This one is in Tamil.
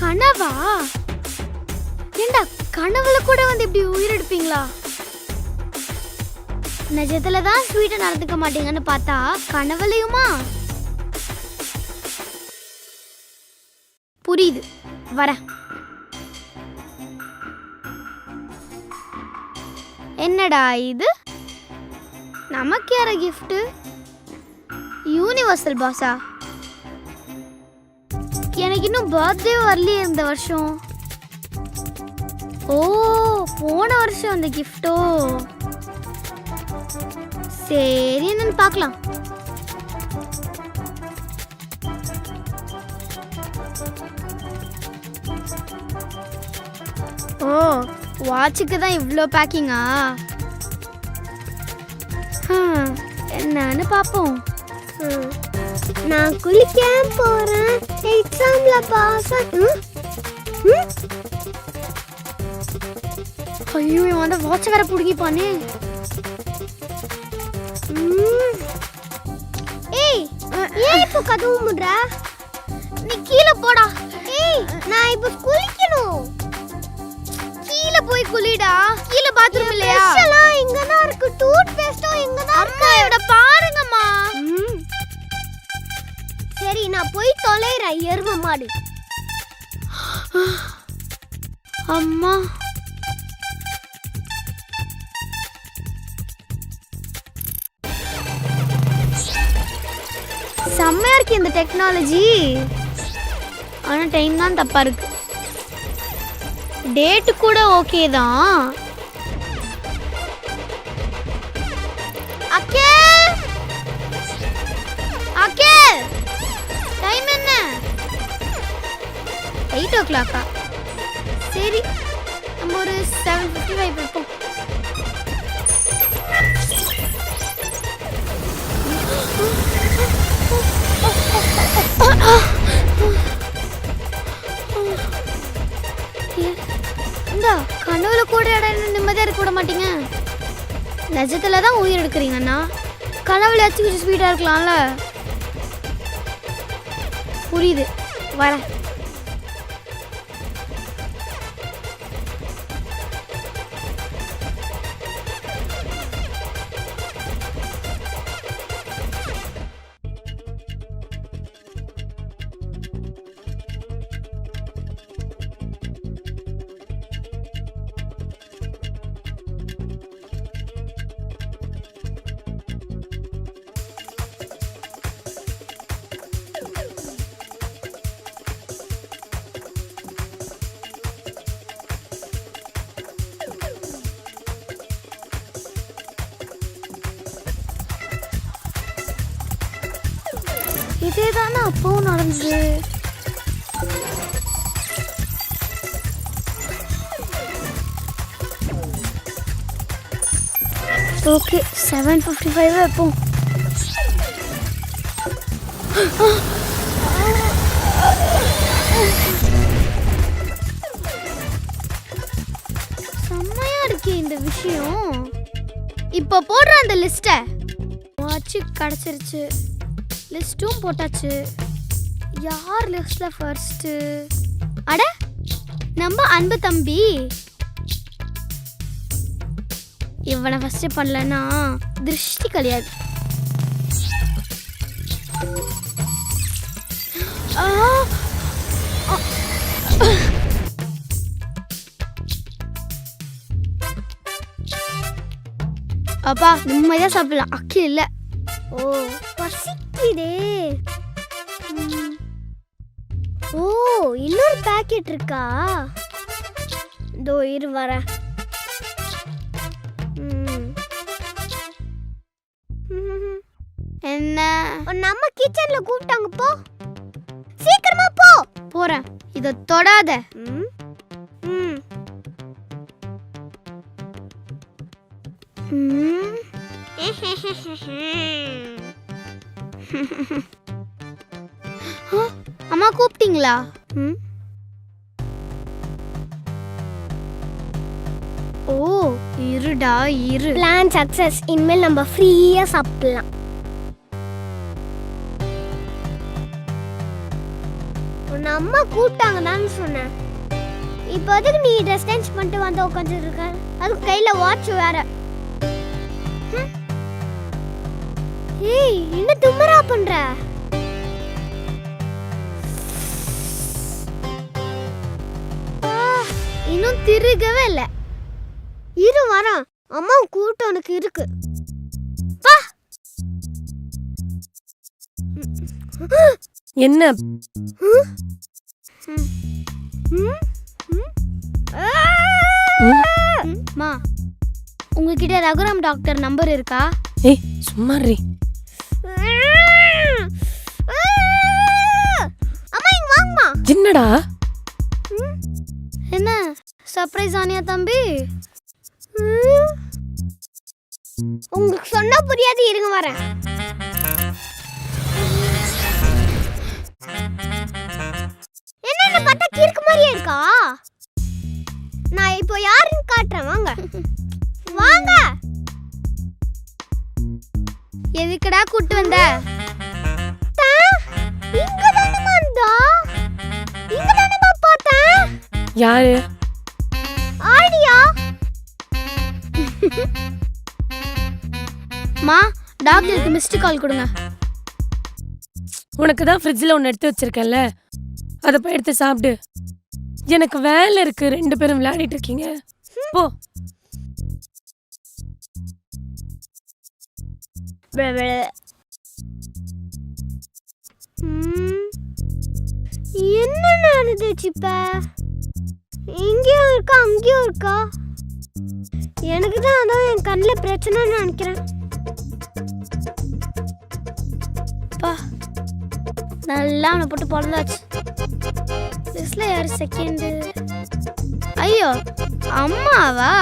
கனவா? ஏண்டா கனவுல கூட வந்து இப்படி உயிரெடுப்பீங்களா நிஜத்துல தான் ஸ்வீட்டை நடந்துக்க மாட்டீங்கன்னு பார்த்தா கனவுலையுமா? புரியுது. வரேன். என்னடா இது? நமக்கு யார கிஃப்ட்டு யூனிவர்சல் பாஸா எனக்கு இன்னும் பர்த்டே வரலையே இந்த வருஷம். ஓ போன வருஷம் அந்த கிஃப்டோ சரி என்னன்னு பார்க்கலாம். ஓ வாட்சுக்கு தான் இவ்வளோ பேக்கிங்கா என்னன்னு பார்ப்போம். ம் நான் குளிக்க போறேன். எக்ஸாம்ல பாஸ் ஐயோ இவன் வந்து வாட்ச் வேற புடுங்கிப்பானே. ஏய் ஏன் இப்போ கதவு முடுற? நீ கீழே போடா. ஏய் நான் இப்போ குளிக்கணும். கீழே போய் குளிடா. கீழே பாத்ரூம் இல்லையா? எல்லாம் இங்க தான் இருக்கு. டூத் பேஸ்டும் இங்க தான் அம்மா இவட எரும மாடு. அம்மா. செம்மையா இருக்கு இந்த டெக்னாலஜி ஆனா டைம் தான் தப்பா இருக்கு. டேட் கூட ஓகே தான். அக்கே! எயிட் ஓ கிளாக்கா சரி நம்ம ஒரு செவன் ஃபிஃப்டி ஃபைவ் இருப்போம் கனவுல கூட இடம் நிம்மதியா இருக்க விட மாட்டீங்க நிஜத்துல தான் உயிர் எடுக்கிறீங்கண்ணா கனவுல கொஞ்சம் ஸ்வீட்டா இருக்கலாம்ல புரியுது வரேன் இதே தானே அப்பவும் நடந்தது. ஓகே செவன் ஃபிஃப்டி ஃபைவ் வைப்போம் செம்மையா இருக்கே இந்த விஷயம். இப்போ போடுற அந்த லிஸ்ட்டை வாட்சி கிடச்சிருச்சு. லிஸ்ட்டும் போட்டாச்சு. யார் லிஸ்ட்ல ஃபர்ஸ்ட் அட நம்ம அன்பு தம்பி. இவனை ஃபர்ஸ்ட் பண்ணலன்னா திருஷ்டி கிடையாது. அப்பா நிம்மதியாக சாப்பிடலாம். அக்கி இல்லை. ஓ பசிக்குதே ம். ஓ இன்னொரு பாக்கெட் இருக்கா? இதோ இரு வரேன். என்ன? நம்ம கிச்சன்ல கூப்பிட்டாங்க போ. சீக்கிரமா போ. போறேன். இத தொடாத. ம். ம். அம்மா கூப்பிட்டீங்களா? ம்? ஓ இருடா இரு. பிளான் சக்சஸ் இனிமேல் நம்ம ஃப்ரீயா சாப்பிடலாம். உன்னை அம்மா கூப்பிட்டாங்கன்னு சொன்னேன். இப்போ அதுக்கு நீ ட்ரெஸ் சேஞ்ச் பண்ணிட்டு வந்து உட்காந்துட்டு இருக்க. அதுக்கு கையில வாட்ச் வேற. ஏய் என்ன தும்மரா பண்ற? இன்னும் திருகவே இல்ல. இரு வரான் அம்மா கூட்டம் உனக்கு இருக்கு. வா! என்ன? ம்? உங்ககிட்ட ரகுராம் டாக்டர் நம்பர் இருக்கா? ஏய் சும்மா. என்னடா? என்ன? சர்ப்ரைஸ் ஆனியா தம்பி? உங்களுக்கு சொன்னா புரியாது இருங்க வரேன். என்ன என்ன பார்த்தா மாதிரியே இருக்கா? நான் இப்போ யாருன்னு காட்டுறேன் வாங்க. வாங்க. எதுக்கடா கூட்டு வந்த? இங்க தானமா யாரு? ஆடியா மா டாக்டருக்கு மிஸ்டு கால் கொடுங்க. உனக்கு தான் ஃப்ரிட்ஜில் ஒன்று எடுத்து வச்சிருக்கேன்ல. அதை போய் எடுத்து சாப்பிடு. எனக்கு வேலை இருக்கு ரெண்டு பேரும் விளையாடிட்டு இருக்கீங்க. போ. என்ன நடந்துச்சு இப்ப? இங்கேயும் இருக்கா அங்கேயும் இருக்கா? எனக்கு தான் அதான் என் கண்ணில் பிரச்சனைன்னு நினைக்கிறேன். பா நல்லா அவனை போட்டு பிறந்தாச்சு லிஸ்ட்ல யார் செகண்டு ஐயோ அம்மாவா?